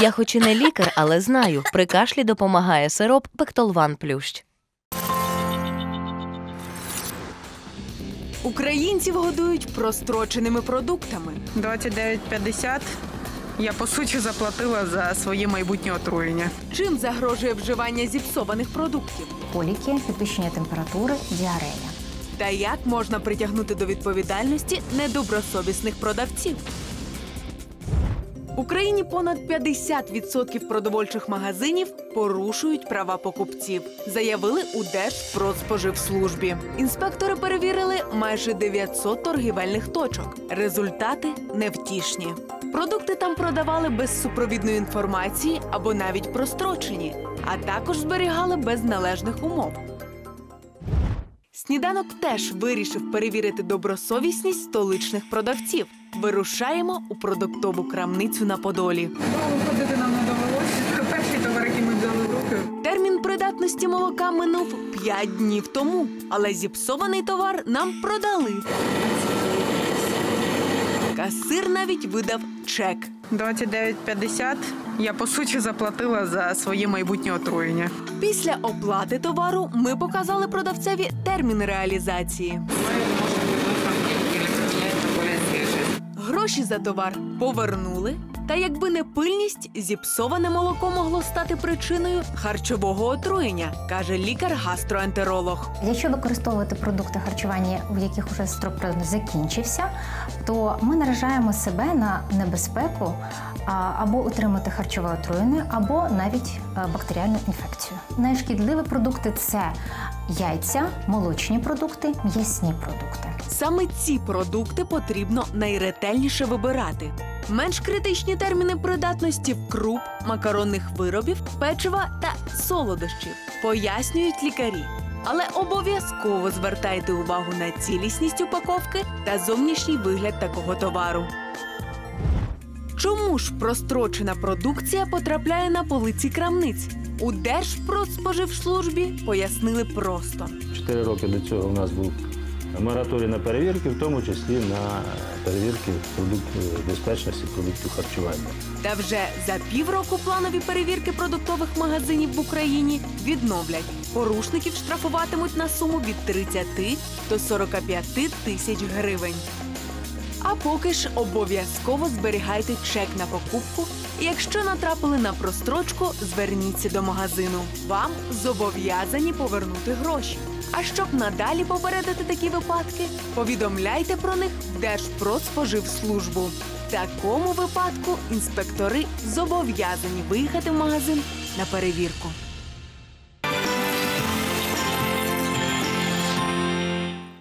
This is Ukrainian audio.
Я хоч і не лікар, але знаю, при кашлі допомагає сироп Пектолван Плющ. Українців годують простроченими продуктами. 29,50 я по суті заплатила за своє майбутнє отруєння. Чим загрожує вживання зіпсованих продуктів? коліки, підвищення температури, діарея. Та як можна притягнути до відповідальності недобросовісних продавців? Україні понад 50% продовольчих магазинів порушують права покупців, заявили у Держпродспоживслужбі. Інспектори перевірили майже 900 торгівельних точок. Результати невтішні. Продукти там продавали без супровідної інформації або навіть прострочені, а також зберігали без належних умов. Сніданок теж вирішив перевірити добросовісність столичних продавців. Вирушаємо у продуктову крамницю на Подолі. Довго ходити нам не довелося. Перші товар, які ми взяли в руки. Термін придатності молока минув 5 днів тому, але зіпсований товар нам продали. Касир навіть видав чек. 29,50 я по суті заплатила за своє майбутнє отруєння. Після оплати товару ми показали продавцеві термін реалізації. Гроші за товар повернули. Та якби не пильність, зіпсоване молоко могло стати причиною харчового отруєння, каже лікар-гастроентеролог. Якщо використовувати продукти харчування, в яких уже строк закінчився, то ми наражаємо себе на небезпеку або отримати харчове отруєння, або навіть е, бактеріальну інфекцію. Найшкідливі продукти це яйця, молочні продукти, м'ясні продукти. Саме ці продукти потрібно найретельніше вибирати. Менш критичні терміни придатності круп, макаронних виробів, печива та солодощів, пояснюють лікарі. Але обов'язково звертайте увагу на цілісність упаковки та зовнішній вигляд такого товару. Чому ж прострочена продукція потрапляє на полиці крамниць? У Держпродспоживслужбі пояснили просто. Чотири роки до цього у нас був мораторій на перевірки, в тому числі на перевірки продуктів безпечності продуктів харчування. Та вже за півроку планові перевірки продуктових магазинів в Україні відновлять. Порушників штрафуватимуть на суму від 30 до 45 тисяч гривень. А поки ж обов'язково зберігайте чек на покупку. І якщо натрапили на прострочку, зверніться до магазину. Вам зобов'язані повернути гроші. А щоб надалі попередити такі випадки, повідомляйте про них в Держпродспоживслужбу. В такому випадку інспектори зобов'язані виїхати в магазин на перевірку.